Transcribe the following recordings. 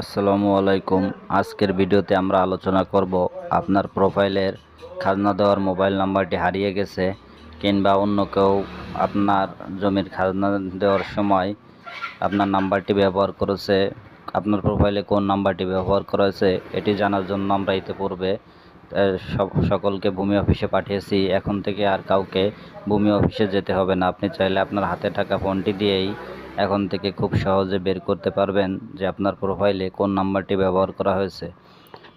আসসালামু আলাইকুম। আজকের ভিডিওতে আমরা আলোচনা করব আপনার প্রোফাইলের খাজনা দেওয়ার মোবাইল নাম্বারটি হারিয়ে গেছে কিংবা অন্য কেউ আপনার জমির খাজনা দেওয়ার সময় আপনার নাম্বারটি ব্যবহার করেছে, আপনার প্রোফাইলে কোন নাম্বারটি ব্যবহার করেছে, এটি জানার জন্য আমরা ইতিপূর্বে সকলকে ভূমি অফিসে পাঠিয়েছি। এখন থেকে আর কাউকে ভূমি অফিসে যেতে হবে না। আপনি চাইলে আপনার হাতে থাকা ফোনটি দিয়েই এখন থেকে খুব সহজে বের করতে পারবেন যে আপনার প্রোফাইলে কোন নাম্বারটি ব্যবহার করা হয়েছে।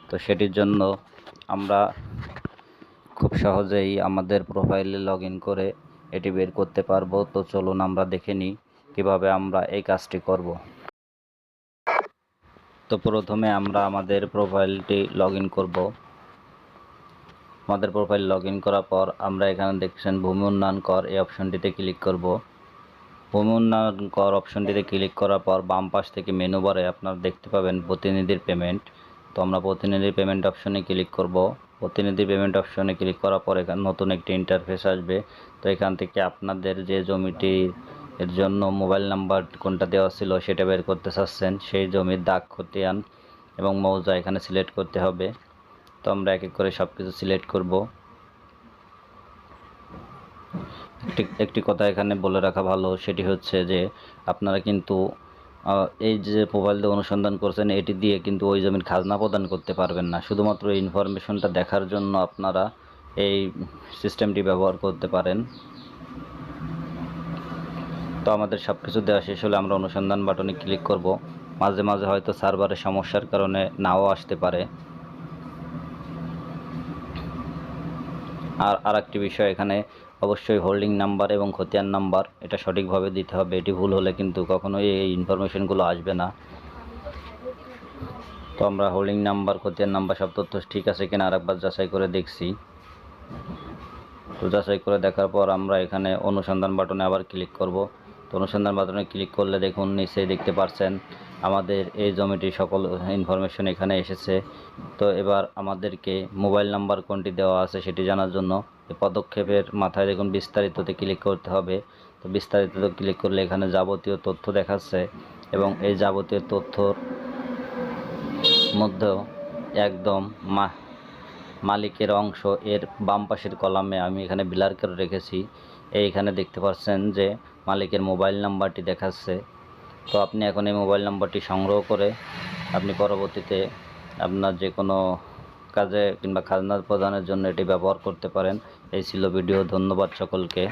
তো সেটির জন্য আমরা খুব সহজেই আমাদের প্রোফাইলে লগ করে এটি বের করতে পারব। তো চলুন আমরা দেখে নিই কীভাবে আমরা এই কাজটি করব। তো প্রথমে আমরা আমাদের প্রোফাইলটি লগ ইন করব। আমাদের প্রোফাইল লগ করার পর আমরা এখানে দেখছেন ভূমি উন্নয়ন কর এই অপশনটিতে ক্লিক করব। ভূমি উন্নয়ন কর অপশনটিতে ক্লিক করার পর বাম পাশ থেকে মেনু বারে আপনারা দেখতে পাবেন প্রতিনিধির পেমেন্ট তো আমরা প্রতিনিধির পেমেন্ট অপশনে ক্লিক করব। প্রতিনিধি পেমেন্ট অপশনে ক্লিক করার পর এখানে নতুন একটি ইন্টারফেস আসবে। তো এখান থেকে আপনাদের যে জমিটি এর জন্য মোবাইল নাম্বার কোনটা দেওয়া ছিল সেটা বের করতে চাচ্ছেন, সেই জমির দাগ খতিয়ান এবং মৌজা এখানে সিলেক্ট করতে হবে। তো আমরা এক এক করে সব কিছু সিলেক্ট করব। একটি একটি কথা এখানে বলে রাখা ভালো, সেটি হচ্ছে যে আপনারা কিন্তু এই যে মোবাইল দিয়ে অনুসন্ধান করছেন, এটি দিয়ে কিন্তু ওই জমির খাজনা প্রদান করতে পারবেন না। শুধুমাত্র এই ইনফরমেশনটা দেখার জন্য আপনারা এই সিস্টেমটি ব্যবহার করতে পারেন। তো আমাদের সব কিছু দেওয়া শেষ হলে আমরা অনুসন্ধান বাটনে ক্লিক করব। মাঝে মাঝে হয়তো সার্ভারের সমস্যার কারণে নাও আসতে পারে। আর আর আরেকটি বিষয় এখানে অবশ্যই হোল্ডিং নাম্বার এবং খতিয়ান নাম্বার এটা সঠিকভাবে দিতে হবে, এটি ভুল হলে কিন্তু কখনোই এই ইনফরমেশনগুলো আসবে না। তো আমরা হোল্ডিং নাম্বার খতিয়ান নাম্বার সব তথ্য ঠিক আছে কিনা আরেকবার যাচাই করে দেখছি। তো যাচাই করে দেখার পর আমরা এখানে অনুসন্ধান বাটনে আবার ক্লিক করব। তো অনুসন্ধান বাটনে ক্লিক করলে দেখুন নিচেই দেখতে পাচ্ছেন আমাদের এই জমিটির সকল ইনফরমেশন এখানে এসেছে। তো এবার আমাদেরকে মোবাইল নাম্বার কোনটি দেওয়া আছে সেটি জানার জন্য পদক্ষেপের মাথায় দেখুন, বিস্তারিততে ক্লিক করতে হবে। তো বিস্তারিততে ক্লিক করলে এখানে যাবতীয় তথ্য দেখাচ্ছে এবং এই যাবতীয় তথ্যর মধ্যেও একদম মা, মালিকের অংশ এর বাম পাশের কলামে আমি এখানে বিলার করে রেখেছি। এইখানে দেখতে পাচ্ছেন যে মালিকের মোবাইল নাম্বারটি দেখাচ্ছে। তো আপনি এখন এই মোবাইল নাম্বারটি সংগ্রহ করে আপনি পরবর্তীতে আপনার যে কোনো কাজে কিংবা খাজনা প্রদানের জন্য এটি ব্যবহার করতে পারেন। এই ছিল ভিডিও, ধন্যবাদ সকলকে।